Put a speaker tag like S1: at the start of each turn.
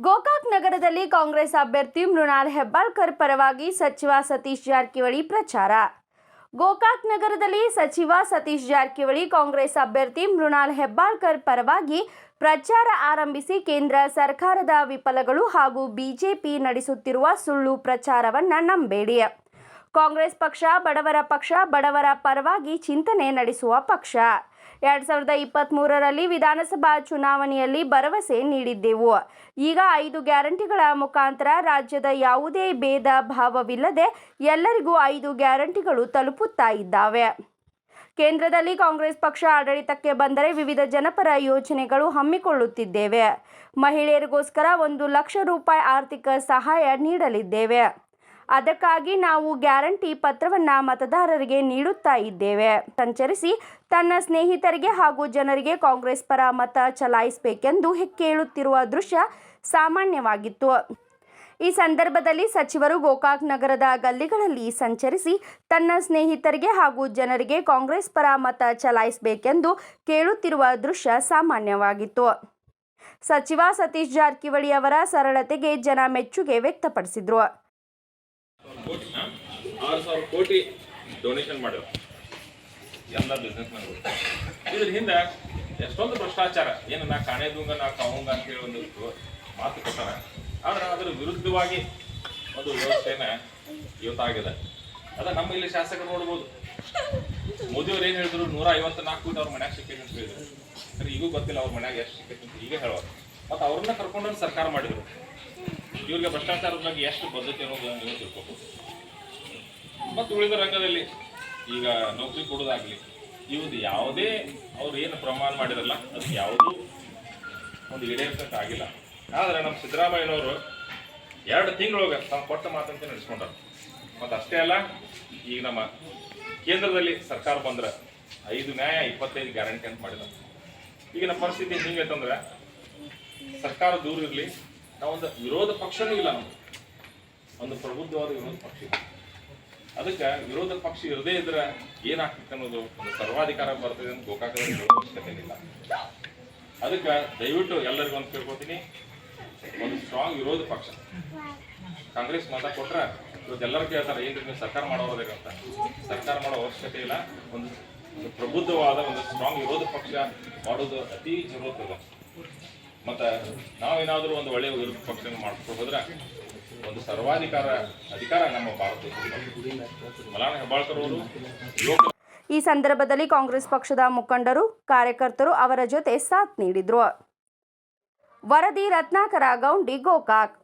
S1: ಗೋಕಾಕ್ ನಗರದಲ್ಲಿ ಕಾಂಗ್ರೆಸ್ ಅಭ್ಯರ್ಥಿ ಮೃಣಾಲ್ ಹೆಬ್ಬಾಳ್ಕರ್ ಪರವಾಗಿ ಸಚಿವ ಸತೀಶ್ ಜಾರಕಿಹೊಳಿ ಪ್ರಚಾರ. ಗೋಕಾಕ್ ನಗರದಲ್ಲಿ ಸಚಿವ ಸತೀಶ್ ಜಾರಕಿಹೊಳಿ, ಕಾಂಗ್ರೆಸ್ ಅಭ್ಯರ್ಥಿ ಮೃಣಾಲ್ ಹೆಬ್ಬಾಳ್ಕರ್ ಪರವಾಗಿ ಪ್ರಚಾರ ಆರಂಭಿಸಿ ಕೇಂದ್ರ ಸರ್ಕಾರದ ವಿಫಲಗಳು ಹಾಗೂ ಬಿಜೆಪಿ ನಡೆಸುತ್ತಿರುವ ಸುಳ್ಳು ಪ್ರಚಾರವನ್ನ ನಂಬೇಡಿ. ಕಾಂಗ್ರೆಸ್ ಪಕ್ಷ, ಬಡವರ ಪಕ್ಷ, ಬಡವರ ಪರವಾಗಿ ಚಿಂತನೆ ನಡೆಸುವ ಪಕ್ಷ. ಎರಡ್ ಸಾವಿರದ ಇಪ್ಪತ್ತ್ ಮೂರರಲ್ಲಿ ವಿಧಾನಸಭಾ ಚುನಾವಣೆಯಲ್ಲಿ ಭರವಸೆ ನೀಡಿದ್ದೆವು. ಈಗ ಐದು ಗ್ಯಾರಂಟಿಗಳ ಮುಖಾಂತರ ರಾಜ್ಯದ ಯಾವುದೇ ಭೇದ ಭಾವವಿಲ್ಲದೆ ಎಲ್ಲರಿಗೂ ಐದು ಗ್ಯಾರಂಟಿಗಳು ತಲುಪುತ್ತಾ ಇದ್ದಾವೆ. ಕೇಂದ್ರದಲ್ಲಿ ಕಾಂಗ್ರೆಸ್ ಪಕ್ಷ ಆಡಳಿತಕ್ಕೆ ಬಂದರೆ ವಿವಿಧ ಜನಪರ ಯೋಜನೆಗಳು ಹಮ್ಮಿಕೊಳ್ಳುತ್ತಿದ್ದೇವೆ. ಮಹಿಳೆಯರಿಗೋಸ್ಕರ ಒಂದು ಲಕ್ಷ ರೂಪಾಯಿ ಆರ್ಥಿಕ ಸಹಾಯ ನೀಡಲಿದ್ದೇವೆ. ಅದಕ್ಕಾಗಿ ನಾವು ಗ್ಯಾರಂಟಿ ಪತ್ರವನ್ನ ಮತದಾರರಿಗೆ ನೀಡುತ್ತಾ ಇದ್ದೇವೆ. ಸಂಚರಿಸಿ ತನ್ನ ಸ್ನೇಹಿತರಿಗೆ ಹಾಗೂ ಜನರಿಗೆ ಕಾಂಗ್ರೆಸ್ ಪರ ಮತ ಚಲಾಯಿಸಬೇಕೆಂದು ಕೇಳುತ್ತಿರುವ ದೃಶ್ಯ ಸಾಮಾನ್ಯವಾಗಿತ್ತು. ಈ ಸಂದರ್ಭದಲ್ಲಿ ಸಚಿವರು ಗೋಕಾಕ್ ನಗರದ ಗಲ್ಲಿಗಳಲ್ಲಿ ಸಂಚರಿಸಿ ತನ್ನ ಸ್ನೇಹಿತರಿಗೆ ಹಾಗೂ ಜನರಿಗೆ ಕಾಂಗ್ರೆಸ್ ಪರ ಮತ ಚಲಾಯಿಸಬೇಕೆಂದು ಕೇಳುತ್ತಿರುವ ದೃಶ್ಯ ಸಾಮಾನ್ಯವಾಗಿತ್ತು. ಸಚಿವ ಸತೀಶ್ ಜಾರಕಿಹೊಳಿ ಅವರ ಸರಳತೆಗೆ ಜನ ಮೆಚ್ಚುಗೆ ವ್ಯಕ್ತಪಡಿಸಿದ್ರು.
S2: ಕೋಟಿ ಹಾ? ಆರು ಸಾವಿರ ಕೋಟಿ ಡೊನೇಷನ್ ಮಾಡಿದ್ರು ಎಲ್ಲ ಬಿಸ್ನೆಸ್ ಮ್ಯಾನ್ಗಳು ಇದ್ರ ಹಿಂದೆ ಎಷ್ಟೊಂದು ಭ್ರಷ್ಟಾಚಾರ. ಏನು ನಾ ಕಾಣೆದುಂಗ ನಾ ಕಾವಂಗ ಅಂತ ಹೇಳಿ ಒಂದು ಮಾತು ಕೊಟ್ಟಾರ. ಆದ್ರೆ ಅದರ ವಿರುದ್ಧವಾಗಿ ಒಂದು ವ್ಯವಸ್ಥೆನ ಇವತ್ತಾಗಿದೆ ಅದ ನಮ್ಮ ಇಲ್ಲಿ ಶಾಸಕರು ನೋಡ್ಬೋದು. ಮೋದಿಯವ್ರು ಏನು ಹೇಳಿದ್ರು? ನೂರ ಐವತ್ತು ನಾಲ್ಕು ಕೋಟಿ ಅವ್ರ ಮನ್ಯಾಗ ಸಿಕ್ಕೈತೆ ಅಂತ ಹೇಳಿದ್ರು. ಸರಿ, ಈಗೂ ಗೊತ್ತಿಲ್ಲ ಅವ್ರ ಮನ್ಯಾಗ ಎಷ್ಟು ಸಿಕ್ಕೈತೆ ಅಂತ. ಈಗ ಹೇಳೋರು. ಮತ್ತು ಅವ್ರನ್ನ ಕರ್ಕೊಂಡು ಸರ್ಕಾರ ಮಾಡಿದ್ರು. ಇವ್ರಿಗೆ ಭ್ರಷ್ಟಾಚಾರದ ಬಗ್ಗೆ ಎಷ್ಟು ಬದ್ಧತೆ ಅನ್ನೋದು ನೀವು ತಿಳ್ಕೊಬೋದು. ಮತ್ತು ಉಳಿದ ರಂಗದಲ್ಲಿ ಈಗ ನೌಕರಿ ಕೊಡೋದಾಗ್ಲಿ ಇವ್ದು ಯಾವುದೇ ಅವ್ರು ಏನು ಪ್ರಮಾಣ ಮಾಡಿರಲ್ಲ, ಅದಕ್ಕೆ ಯಾವುದೂ ಒಂದು ಈಡೇರಿಸಕ್ಕೆ ಆಗಿಲ್ಲ. ಆದರೆ ನಮ್ಮ ಸಿದ್ದರಾಮಯ್ಯನವರು ಎರಡು ತಿಂಗಳೊಳಗೆ ತಮ್ಮ ಕೊಟ್ಟ ಮಾತಂತೆ ನಡೆಸ್ಕೊಂಡರು ಮತ್ತು ಅಷ್ಟೇ ಅಲ್ಲ, ಈಗ ನಮ್ಮ ಕೇಂದ್ರದಲ್ಲಿ ಸರ್ಕಾರ ಬಂದ್ರೆ ಐದು ನ್ಯಾಯ, ಇಪ್ಪತ್ತೈದು ಗ್ಯಾರಂಟಿ ಅಂತ ಮಾಡಿದ ಈಗಿನ ಪರಿಸ್ಥಿತಿ ಹಿಂಗೈತಂದ್ರೆ ಸರ್ಕಾರ ದೂರ ಇರಲಿ ನಾವೊಂದು ವಿರೋಧ ಪಕ್ಷನೂ ಇಲ್ಲ ನಮ್ಗೆ ಒಂದು ಪ್ರಬುದ್ಧವಾದ ವಿರೋಧ ಪಕ್ಷ ಇಲ್ಲ ಅದಕ್ಕೆ ವಿರೋಧ ಪಕ್ಷ ಇರದೇ ಇದ್ರೆ ಏನಾಗ್ತಿತ್ತು ಅನ್ನೋದು ಒಂದು ಸರ್ವಾಧಿಕಾರ ಬರ್ತದೆ ಅಂತ ಗೋಕಾಕದಲ್ಲಿ ಹೇಳೋ ಅವಶ್ಯಕತೆ ಇಲ್ಲ. ಅದಕ್ಕೆ ದಯವಿಟ್ಟು ಎಲ್ಲರಿಗೂ ಒಂದು ಕೇಳ್ಕೊತೀನಿ ಒಂದು ಸ್ಟ್ರಾಂಗ್ ವಿರೋಧ ಪಕ್ಷ. ಕಾಂಗ್ರೆಸ್ ಮಾತಾ ಕೊಟ್ರೆ ಇವತ್ತು ಎಲ್ಲರೂ ಕೇಳ್ತಾರೆ, ಏನ್ರಿ ನೀವು ಸರ್ಕಾರ ಮಾಡೋರದೇ ಸರ್ಕಾರ ಮಾಡೋ ಅವಶ್ಯಕತೆ ಇಲ್ಲ. ಒಂದು ಪ್ರಬುದ್ಧವಾದ ಒಂದು ಸ್ಟ್ರಾಂಗ್ ವಿರೋಧ ಪಕ್ಷ ಮಾಡೋದು ಅತಿ ಜರುತ್ತದೆ ಮತ್ತೆ ನಾವೇನಾದರೂ ಒಂದು ಒಳ್ಳೆಯ ವಿರೋಧ ಪಕ್ಷ ಮಾಡ್ಕೊಂಡು ಹೋದ್ರೆ ಒಂದು ಸರ್ವಾಧಿಕಾರ ಅಧಿಕಾರ ನಮ್ಮ ಭಾರತ ಮಲಾನ ಹೆಬ್ಬಾಳ್ಕರ್ ಅವರು
S1: ಈ ಸಂದರ್ಭದಲ್ಲಿ ಕಾಂಗ್ರೆಸ್ ಪಕ್ಷದ ಮುಖಂಡರು, ಕಾರ್ಯಕರ್ತರು ಅವರ ಜೊತೆ ಸಾಥ್ ನೀಡಿದ್ರು. ವರದಿ ರತ್ನಾಕರ ಗೌಂಡಿ ಗೋಕಾಕ್.